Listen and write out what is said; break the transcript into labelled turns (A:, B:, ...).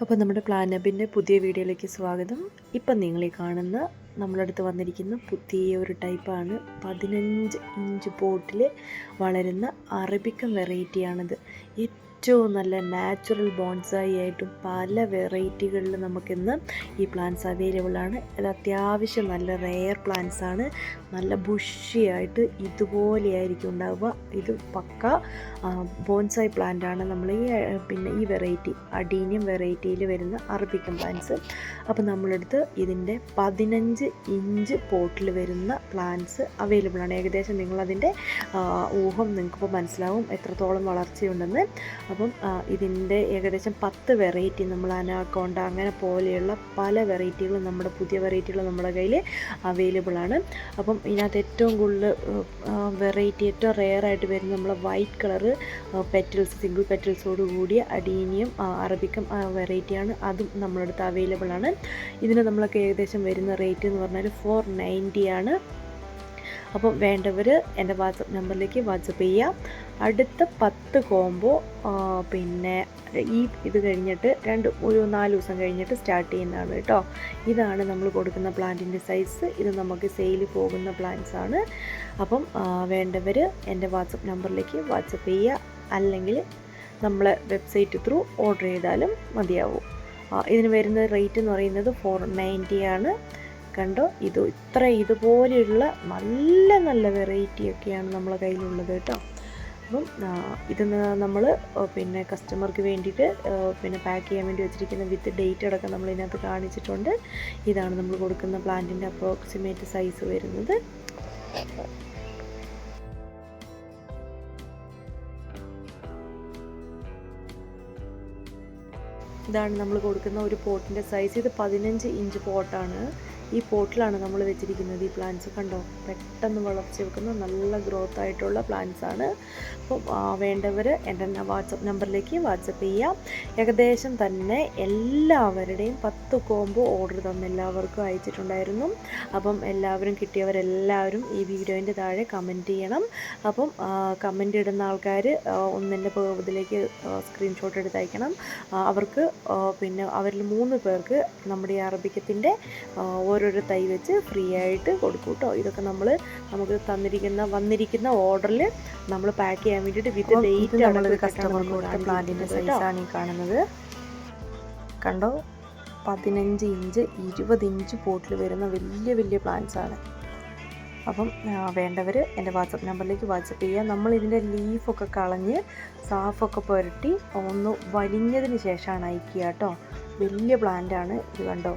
A: അപ്പോൾ നമ്മുടെ പ്ലാനബിന്റെ പുതിയ വീഡിയോയിലേക്ക് സ്വാഗതം. ഇപ്പം നിങ്ങളീ കാണുന്ന നമ്മുടെ അടുത്ത് വന്നിരിക്കുന്ന. പുതിയ ഒരു ടൈപ്പാണ്. പതിനഞ്ച് ഇഞ്ച് പോട്ടിൽ വളരുന്ന അറബിക്കൻ വെറൈറ്റിയാണിത്. ഏറ്റവും നല്ല നാച്ചുറൽ ബോൺസായി ആയിട്ടും പല വെറൈറ്റികളിൽ നമുക്കിന്ന് ഈ പ്ലാന്റ്സ് അവൈലബിൾ ആണ്. അത് അത്യാവശ്യം നല്ല റെയർ പ്ലാന്റ്സ് ആണ്. നല്ല ബുഷിയായിട്ട് ഇതുപോലെയായിരിക്കും ഉണ്ടാവുക. ഇത് പക്ക ബോൺസായി പ്ലാന്റ് ആണ് നമ്മൾ ഈ പിന്നെ ഈ വെറൈറ്റി അഡീനിയം വെറൈറ്റിയിൽ വരുന്ന അറബിക്കൻ പ്ലാന്റ്സ്. അപ്പോൾ നമ്മളെടുത്ത് ഇതിന്റെ പതിനഞ്ച് ഇഞ്ച് പോട്ടിൽ വരുന്ന പ്ലാന്റ്സ് അവൈലബിൾ ആണ്. ഏകദേശം നിങ്ങളതിന്റെ ഊഹം നിങ്ങൾക്കിപ്പോൾ മനസ്സിലാവും എത്രത്തോളം വളർച്ചയുണ്ടെന്ന്. അപ്പം ഇതിന്റെ ഏകദേശം പത്ത് വെറൈറ്റി നമ്മൾ അനാക്കോണ്ട അങ്ങനെ പോലെയുള്ള പല വെറൈറ്റികളും നമ്മുടെ പുതിയ വെറൈറ്റികൾ നമ്മുടെ കയ്യിൽ അവൈലബിൾ ആണ്. അപ്പം ഇതിനകത്ത് ഏറ്റവും കൂടുതൽ വെറൈറ്റി ഏറ്റവും റെയർ ആയിട്ട് വരുന്ന നമ്മളെ വൈറ്റ് കളറ് പെറ്റൽസ് സിംഗിൾ പെറ്റൽസോട് കൂടിയ അഡീനിയം അറബിക്കം വെറൈറ്റിയാണ് അതും നമ്മളടുത്ത് അവൈലബിൾ ആണ്. ഇതിന് നമ്മളൊക്കെ ഏകദേശം വരുന്ന റേറ്റ് എന്ന് പറഞ്ഞാൽ ഫോർ നയന്റി ആണ്. അപ്പം വേണ്ടവർ എന്റെ വാട്സപ്പ് നമ്പറിലേക്ക് വാട്സപ്പ് ചെയ്യാം. അടുത്ത പത്ത് കോംബോ പിന്നെ ഈ ഇത് കഴിഞ്ഞിട്ട് രണ്ട് ഒരു നാല് ദിവസം കഴിഞ്ഞിട്ട് സ്റ്റാർട്ട് ചെയ്യുന്നതാണ് കേട്ടോ. ഇതാണ് നമ്മൾ കൊടുക്കുന്ന പ്ലാന്റിന്റെ സൈസ് ഇത് നമുക്ക് സെയിൽ പോകുന്ന പ്ലാന്റ്സ് ആണ്. അപ്പം വേണ്ടവർ എന്റെ വാട്സപ്പ് നമ്പറിലേക്ക് വാട്സപ്പ് ചെയ്യുക. അല്ലെങ്കിൽ നമ്മളെ വെബ്സൈറ്റ് ത്രൂ ഓർഡർ ചെയ്താലും മതിയാവും. ഇതിന് വരുന്ന റേറ്റ് എന്ന് പറയുന്നത് ഫോർ നയന്റി ആണ്. കണ്ടോ? ഇത് ഇത്ര ഇതുപോലെയുള്ള നല്ല നല്ല വെറൈറ്റി ഒക്കെയാണ് നമ്മളെ കയ്യിലുള്ളത് കേട്ടോ. അപ്പം ഇത് നമ്മൾ പിന്നെ കസ്റ്റമർക്ക് വേണ്ടിയിട്ട് പിന്നെ പാക്ക് ചെയ്യാൻ വേണ്ടി വെച്ചിരിക്കുന്ന വിത്ത് ഡേറ്റ് അടക്കം നമ്മൾ ഇതിനകത്ത് കാണിച്ചിട്ടുണ്ട്. ഇതാണ് നമ്മൾ കൊടുക്കുന്ന പ്ലാന്റിന്റെ അപ്രോക്സിമേറ്റ് സൈസ് വരുന്നത്. ഇതാണ് നമ്മൾ കൊടുക്കുന്ന ഒരു പോട്ടിന്റെ സൈസ് ഇത് പതിനഞ്ച് ഇഞ്ച് പോട്ടാണ് ഈ പോട്ടിലാണ് നമ്മൾ വെച്ചിരിക്കുന്നത്. ഈ പ്ലാന്റ്സ് കണ്ടോ? പെട്ടെന്ന് വളർച്ച വെക്കുന്ന നല്ല ഗ്രോത്ത് ആയിട്ടുള്ള പ്ലാന്റ്സ് ആണ്. അപ്പോൾ വേണ്ടവർ എന്റെ വാട്സപ്പ് നമ്പറിലേക്ക് വാട്സപ്പ് ചെയ്യാം. ഏകദേശം തന്നെ എല്ലാവരുടെയും പത്ത് കോംബോ ഓർഡർ തന്നെ എല്ലാവർക്കും അയച്ചിട്ടുണ്ടായിരുന്നു. അപ്പം എല്ലാവരും കിട്ടിയവരെല്ലാവരും ഈ വീഡിയോന്റെ താഴെ കമന്റ് ചെയ്യണം. അപ്പം കമന്റ് ഇടുന്ന ആൾക്കാർ ഒന്നിന്റെ ഇതിലേക്ക് സ്ക്രീൻഷോട്ട് എടുത്ത് അയക്കണം. അവർക്ക് പിന്നെ അവരിൽ മൂന്ന് പേർക്ക് നമ്മുടെ ഈ അറബിക്കത്തിന്റെ ഓരോരോ തൈ വെച്ച് ഫ്രീ ആയിട്ട് കൊടുക്കും കേട്ടോ ഇതൊക്കെ നമ്മൾ നമുക്ക് തന്നിരിക്കുന്ന വന്നിരിക്കുന്ന ഓർഡറിൽ നമ്മൾ പാക്ക് ചെയ്യാൻ വേണ്ടിയിട്ട് വിത്ത് ഡേറ്റ് ആണ് കസ്റ്റമർക്ക് കൊടുത്ത പ്ലാന്റിന്റെ സൈസാണ് ഈ കാണുന്നത്. കണ്ടോ? പതിനഞ്ച് ഇഞ്ച് ഇരുപത് ഇഞ്ച് പോട്ടിൽ വരുന്ന വലിയ വലിയ പ്ലാന്റ്സ് ആണ്. അപ്പം വേണ്ടവർ എന്റെ വാട്സപ്പ് നമ്പറിലേക്ക് വാട്സപ്പ് ചെയ്യുക നമ്മൾ ഇതിന്റെ ലീഫൊക്കെ കളഞ്ഞ് സാഫൊക്കെ പുരട്ടി ഒന്ന് വലിഞ്ഞതിന് ശേഷമാണ് അയക്കുക കേട്ടോ വലിയ പ്ലാന്റാണ് ഇത് കണ്ടോ?